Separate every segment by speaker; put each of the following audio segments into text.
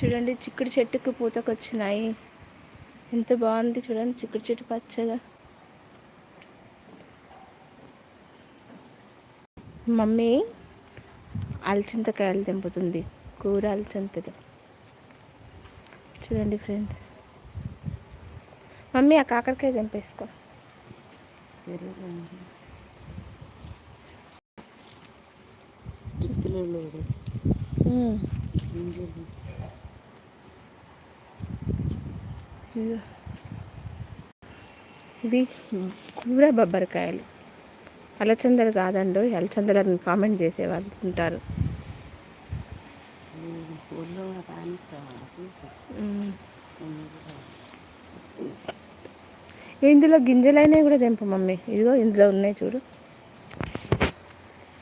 Speaker 1: చూడండి చిక్కుడు చెట్టుకు పూతకొచ్చినాయి. ఎంత బాగుంది చూడండి చిక్కుడు చెట్టు పచ్చగా. మమ్మీ అలచింతకాయలు తెంపుతుంది కూర అలచింతది. చూడండి ఫ్రెండ్స్ మమ్మీ ఆ కాకరకాయ తెంపేసుకో. ఇవి కూర బొబ్బరికాయలు. అలచందలు కాదండు అలచందలని కామెంట్ చేసేవాళ్ళు ఉంటారు. ఇందులో గింజలైనవి కూడా తెంపు మమ్మీ. ఇదిగో ఇందులో ఉన్నాయి చూడు.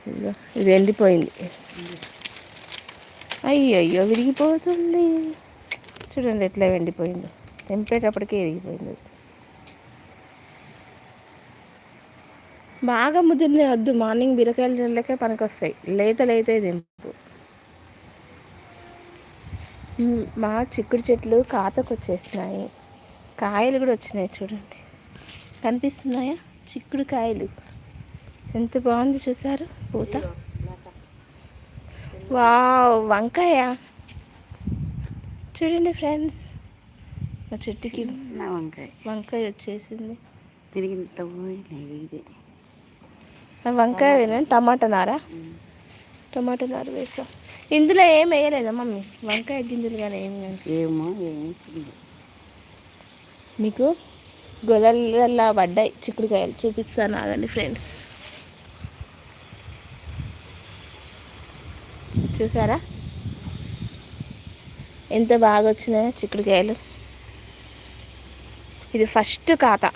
Speaker 1: ఇదిగో ఇది ఎండిపోయింది. అయ్యయ్యో విరిగిపోతుంది. చూడండి ఎట్లా ఎండిపోయిందో. తెంపేటప్పటికే విరిగిపోయింది బాగా ముదిరిన వద్దు మార్నింగ్ బీరకాయలు తినలేకే పనికొస్తాయి. లేత లేతే తెంపు. మా చిక్కుడు చెట్లు కాతకు వచ్చేసినాయి కాయలు కూడా వచ్చినాయి చూడండి. కనిపిస్తున్నాయా? చిక్కుడు కాయలు. ఎంత బాగుంది చూసారు? పూత. వా వంకాయ. చూడండి ఫ్రెండ్స్. మా చెట్టుకి వంకాయ. వంకాయ వచ్చేసింది.
Speaker 2: తిరిగి ఇది.
Speaker 1: వంకాయ టమాటా. నారా? టమాటా నార వేసా. ఇందులో ఏం వేయలేదా మమ్మీ? వంకాయ గింజలు కానీ ఏం
Speaker 2: ఏమో
Speaker 1: మీకు గొలల్లా పడ్డాయి చిక్కుడుకాయలు. చూపిస్తాను ఆగండి ఫ్రెండ్స్. చూసారా? ఎంత బాగా వచ్చినాయో చిక్కుడుకాయలు. ఇది ఫస్ట్ ఖాతా.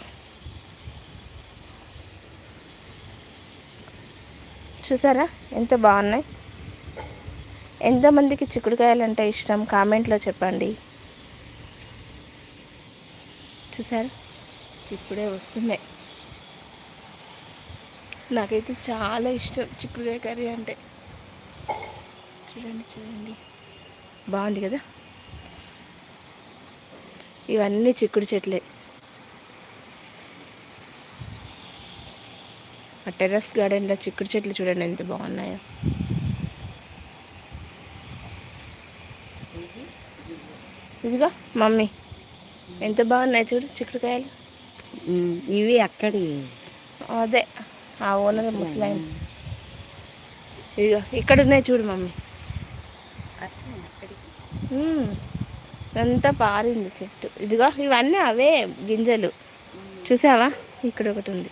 Speaker 1: చూసారా? ఎంత బాగున్నాయి. ఎంతమందికి చిక్కుడుకాయలు అంటే ఇష్టం? కామెంట్లో చెప్పండి. చూసారా? ఇప్పుడే వస్తున్నాయి. నాకైతే చాలా ఇష్టం చిక్కుడుకాయ కర్రీ అంటే. చూడండి చూడండి. బాగుంది కదా? ఇవన్నీ చిక్కుడు చెట్లే. ఆ టెర్రస్ గార్డెన్లో చిక్కుడు చెట్లు చూడండి ఎంత బాగున్నాయో. ఇదిగా మమ్మీ ఎంత బాగున్నాయి చూడు చిక్కుడుకాయలు.
Speaker 2: ఇవి అక్కడి
Speaker 1: అదే ఆ ఓనర్ ముసలాయన. ఇదిగో ఇక్కడ ఉన్నాయి చూడు మమ్మీ. అంతా పారింది చెట్టు. ఇదిగో ఇవన్నీ అవే గింజలు. చూసావా? ఇక్కడ ఒకటి ఉంది.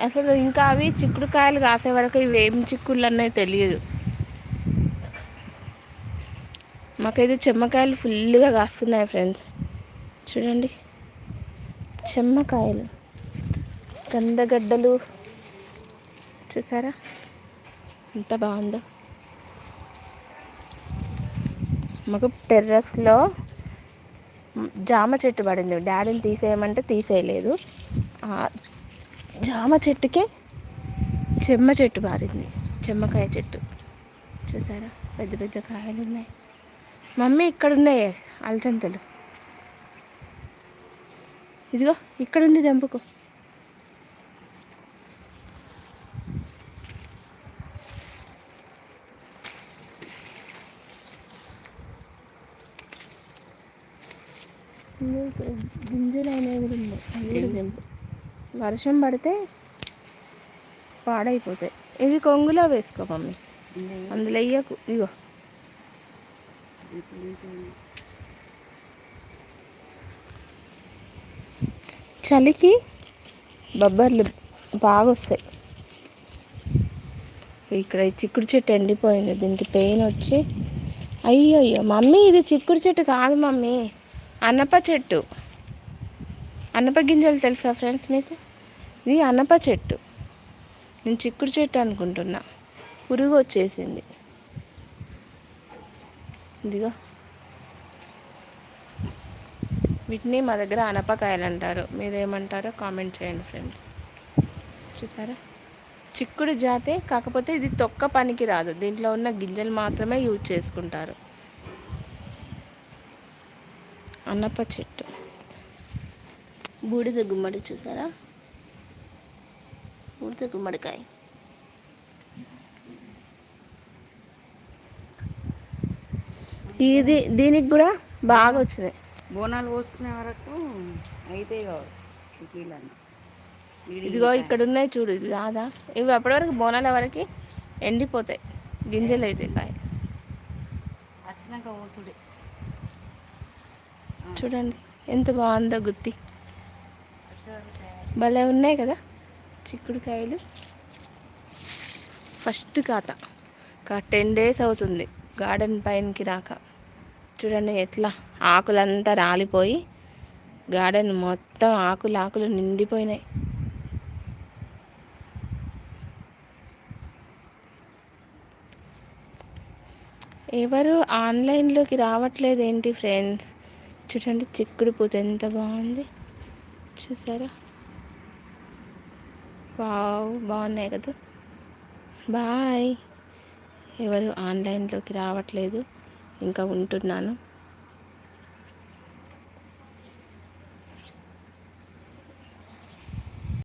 Speaker 1: అసలు ఇంకా అవి చిక్కుడుకాయలు కాసే వరకు ఇవి ఏం చిక్కుళ్ళు అన్నది తెలియదు. మాకైతే చెమ్మకాయలు ఫుల్గా కాస్తున్నాయి ఫ్రెండ్స్. చూడండి. చెమ్మకాయలు. కందగడ్డలు చూసారా? ఎంత బాగుందో. మాకు టెర్రస్లో జామ చెట్టు పడింది. డాడీని తీసేయమంటే తీసేయలేదు. జామ చెట్టుకే చెమ్మ చెట్టు పారింది. చెమ్మకాయ చెట్టు. చూసారా? పెద్ద పెద్ద కాయలు ఉన్నాయి. మమ్మీ ఇక్కడ ఉన్నాయి అలచంతలు ఇదిగో ఇక్కడుంది చంపుకో గింజలు అనేవి కూడా ఉన్నాయి. అవి కూడా తెంపు వర్షం పడితే పాడైపోతాయి. ఇది కొంగులో వేసుకో మమ్మీ. అందులో వేయకు. ఇగో. చలికి బొబ్బర్లు బాగా వస్తాయి ఇక్కడ చిక్కుడు చెట్టు ఎండిపోయింది. దీనికి పెయిన్ వచ్చి. అయ్యో అయ్యో మమ్మీ ఇది చిక్కుడు చెట్టు కాదు మమ్మీ. అనప చెట్టు. అనప గింజలు తెలుసా ఫ్రెండ్స్ మీకు? ఇది అనప చెట్టు. నేను చిక్కుడు చెట్టు అనుకుంటున్నా. పురుగు వచ్చేసింది. ఇదిగో. వీటిని మా దగ్గర అనపకాయలు అంటారు. మీరేమంటారో కామెంట్ చేయండి ఫ్రెండ్స్. చూసారా? చిక్కుడు జాతే కాకపోతే ఇది తొక్క పనికి రాదు దీంట్లో ఉన్న గింజలు మాత్రమే యూజ్ చేసుకుంటారు. అన్నప్ప చెట్టు. బూడిద గుమ్మడి చూసారా? బూడిద గుమ్మడికాయ. ఇది దీనికి కూడా బాగా వచ్చినాయి.
Speaker 2: బోనాలు పోసుకునే వరకు అయితే
Speaker 1: ఇదిగో ఇక్కడ ఉన్నాయి చూడు ఇది కాదా ఇవి అప్పటి వరకు బోనాల వరకు ఎండిపోతాయి గింజలు అయితే కాయ
Speaker 2: వచ్చినాక పోసుడే.
Speaker 1: చూడండి ఎంత బాగుందో గుత్తి. భలే ఉన్నాయి కదా చిక్కుడుకాయలు. ఫస్ట్ ఖాతా ఒక టెన్ డేస్ అవుతుంది గార్డెన్ పైనకి రాక. చూడండి ఎట్లా ఆకులంతా రాలిపోయి గార్డెన్ మొత్తం ఆకులు ఆకులు నిండిపోయినాయి. ఎవరు ఆన్లైన్లోకి రావట్లేదు ఏంటి ఫ్రెండ్స్? చూడండి చిక్కుడు పూత ఎంత బాగుంది. చూసారా? వావ్ బాగున్నాయి కదా. బాయ్. ఎవరు ఆన్లైన్లోకి రావట్లేదు. ఇంకా ఉంటున్నాను.